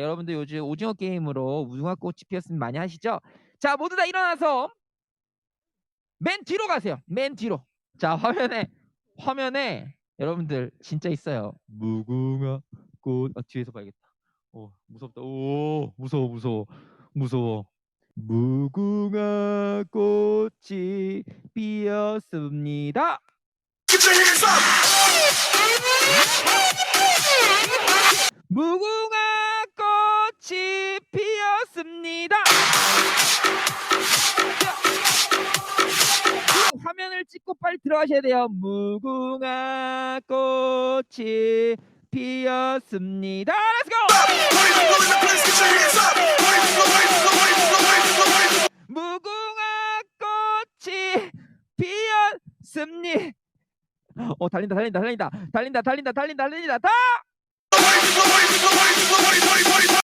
여러분들 요즘 오징어 게임으로 무궁화 꽃이 피었으면 많이 하시죠? 자, 모두 다 일어나서 맨 뒤로 가세요. 맨 뒤로. 자, 화면에 화면에 여러분들 진짜 있어요. 무궁화 꽃. 아, 뒤에서 봐야겠다. 오, 무섭다. 오, 무서워, 무서워, 무서워. 무궁화 꽃이 피었습니다. 무궁 찍고 빨리 들어가셔야 돼요. 무궁화 꽃이 피었습니다. Let's go! 무궁화 꽃이 피었습니다. 어 달린다 달린다 달린다 달린다 달린다 달린다 달린다 다